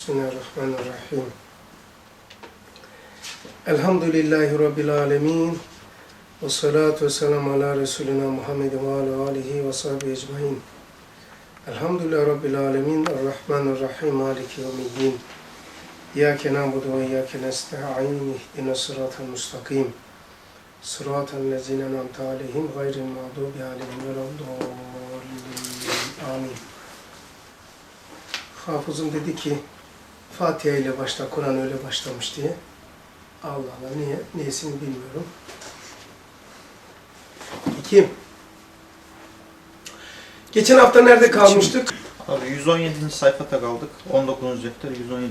Bismillahirrahmanirrahim. Elhamdülillahi Rabbil alemin. Ve salatu ve selamu ala Resulina Muhammed ve ala alihi ve sahbihi ecmain. Elhamdülillahi Rabbil alemin. Errahmanirrahim. Maliki yevmiddin. İyyâke na'budu ve iyyâke nesta'in. İhdina sıratal müstakim. Sıratal lezine en'amte aleyhim gayril mağdubi aleyhim ve Amin. Hafızım dedi ki Fatiha ile başla, Kur'an öyle başlamış diye. Allah Allah niye? Niyesini bilmiyorum. İki. Geçen hafta nerede kalmıştık? Abi 117. sayfada kaldık. 19. defter 117.